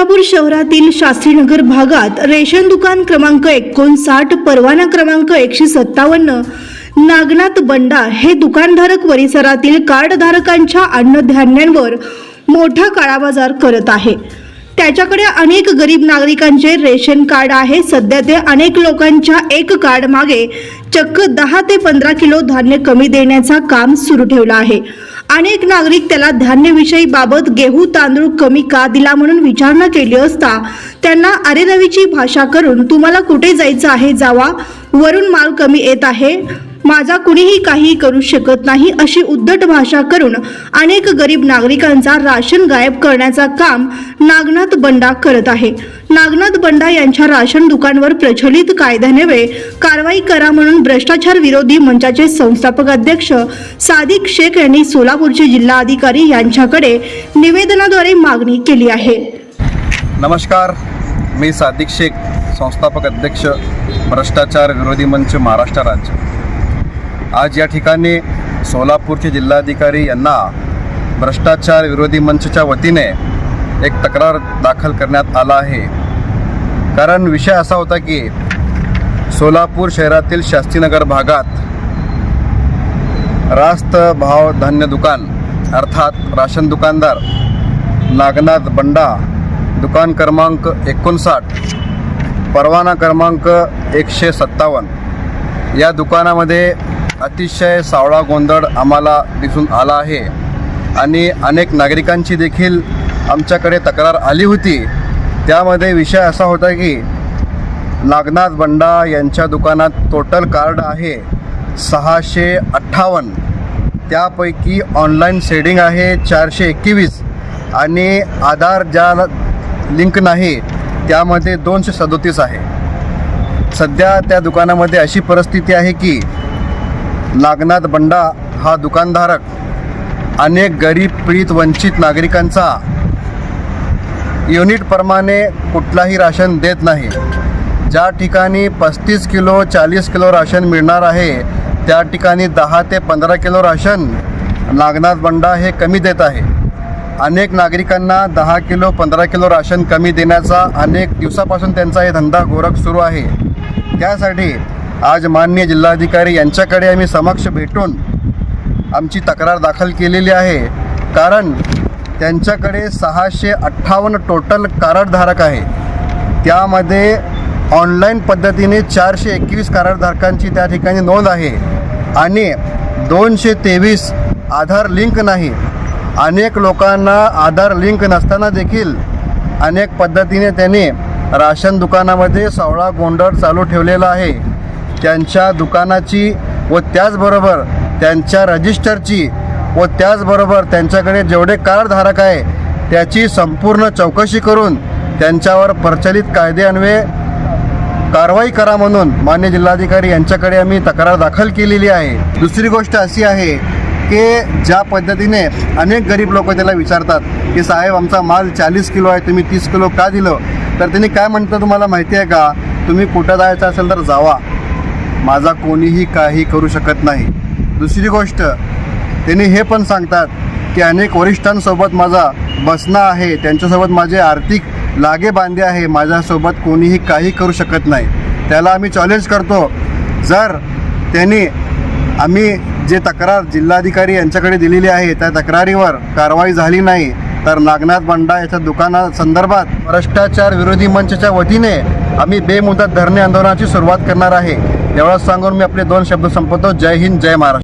कोल्हापूर शहरातील शास्त्रीनगर भागात रेशन दुकान क्रमांक एकोणसाठ परवाना क्रमांक एकशे सत्तावन्न नागनाथ बंडा हे दुकानधारक परिसरातील कार्डधारकांच्या अन्नधान्यांवर मोठा काळाबाजार करत आहे. त्याच्याकडे अनेक गरीब नागरिकांचे रेशन कार्ड आहे. सध्या ते अनेक लोकांच्या एक कार्ड मागे चक्क दहा ते पंधरा किलो धान्य कमी देण्याचा काम सुरू ठेवला आहे. अनेक नागरिक त्याला धान्यविषयी बाबत गेहू तांदूळ कमी का दिला म्हणून विचारणा केली असता त्यांना अरेरवीची भाषा करून तुम्हाला कुठे जायचं आहे जावा वरून माल कमी येत आहे? माझा कुणीही काही करू शकत नाही अशी उद्धट भाषा करून अनेक गरीब नागरिकांचा राशन गायब करण्याचा काम नागनाथ बंडा करत आहे. नागनाथ बंडा यांच्या राशन दुकानवर प्रचलित कायद्यान्वये कारवाई करा म्हणून भ्रष्टाचार विरोधी मंचाचे संस्थापक अध्यक्ष सादिक शेख यांनी सोलापूरचे जिल्हाधिकारी यांच्याकडे निवेदनाद्वारे मागणी केली आहे. नमस्कार. मी सादिक शेख संस्थापक अध्यक्ष भ्रष्टाचार विरोधी मंच महाराष्ट्र राज्य. आज या ठिकाणी सोलापूरचे जिल्हाधिकारी यांना भ्रष्टाचार विरोधी मंचच्या वतीने एक तक्रार दाखल करण्यात आला आहे. कारण विषय असा होता की सोलापूर शहरातील शास्त्रीनगर भागात रास्त भाव धान्य दुकान अर्थात राशन दुकानदार नागनाथ बंडा दुकान क्रमांक एकोणसाठ परवाना क्रमांक एकशे सत्तावन्न या दुकानामध्ये अतिशय सावळा गोंधळ आम्हाला दिसून आला आहे. आणि अनेक नागरिकांची देखील आमच्याकडे तक्रार आली होती. त्यामध्ये विषय असा होता की नागनाथ बंडा यांच्या दुकानात टोटल कार्ड आहे सहाशे अठ्ठावन्न. त्यापैकी ऑनलाईन सेडिंग आहे चारशे एकवीस. आणि आधार ज्या लिंक नाही त्यामध्ये दोनशे सदोतीस आहे. सध्या त्या दुकानामध्ये अशी परिस्थिती आहे की नागनाथ बंडा हा दुकानधारक अनेक गरीब पीडित वंचित नागरिकांचा युनिटप्रमाणे कुठलाही राशन देत नाही. ज्या ठिकाणी पस्तीस किलो चाळीस किलो राशन मिळणार आहे त्या ठिकाणी दहा ते पंधरा किलो राशन नागनाथ बंडा हे कमी देत आहे. अनेक नागरिकांना दहा किलो पंधरा किलो राशन कमी देण्याचा अनेक दिवसापासून त्यांचा हे धंदा गोरख सुरू आहे. त्यासाठी आज माननीय जिल्हाधिकारी यांच्याकडे आम्ही समक्ष भेटून आमची तक्रार दाखल केलेली आहे. कारण त्यांच्याकडे सहाशे अठ्ठावन्न टोटल कार्डधारक आहे. त्यामध्ये ऑनलाईन पद्धतीने चारशे एकवीस कार्डधारकांची त्या ठिकाणी नोंद आहे. आणि दोनशे तेवीस आधार लिंक नाही. अनेक लोकांना आधार लिंक नसताना देखील अनेक पद्धतीने त्यांनी राशन दुकानामध्ये सावळा गोंधळ चालू ठेवलेला आहे. त्यांच्या दुकानाची व त्याचबरोबर त्यांच्या रजिस्टरची व त्याचबरोबर त्यांच्याकडे जेवढे कार्डधारक आहे त्याची संपूर्ण चौकशी करून त्यांच्यावर प्रचलित कायदेअन्वये कारवाई करा म्हणून मान्य जिल्हाधिकारी यांच्याकडे आम्ही तक्रार दाखल केलेली आहे. दुसरी गोष्ट अशी आहे की ज्या पद्धतीने अनेक गरीब लोक त्याला विचारतात की साहेब आमचा माल चाळीस किलो आहे तुम्ही तीस किलो का दिलं? तर त्यांनी काय म्हणतं तुम्हाला माहिती आहे का? तुम्ही कुठं जायचं असेल तर जावा. माझा कोणीही काही करू शकत नाही. दुसरी गोष्ट त्यांनी हे पण सांगतात की अनेक वरिष्ठांसोबत माझा बसणं आहे त्यांच्यासोबत माझे आर्थिक लागे बांधे आहे माझ्यासोबत कोणीही काही करू शकत नाही. त्याला आम्ही चॅलेंज करतो. जर त्यांनी आम्ही जे तक्रार जिल्हाधिकारी यांच्याकडे दिलेली आहे त्या तक्रारीवर कारवाई झाली नाही तर नागनाथ बंडा याच्या दुकानासंदर्भात भ्रष्टाचार विरोधी मंचच्या वतीने आम्ही बेमुदत धरणे आंदोलनाची सुरुवात करणार आहे. एवढंच सांगून मी आपले दोन शब्द संपवतो. जय हिंद जय महाराष्ट्र.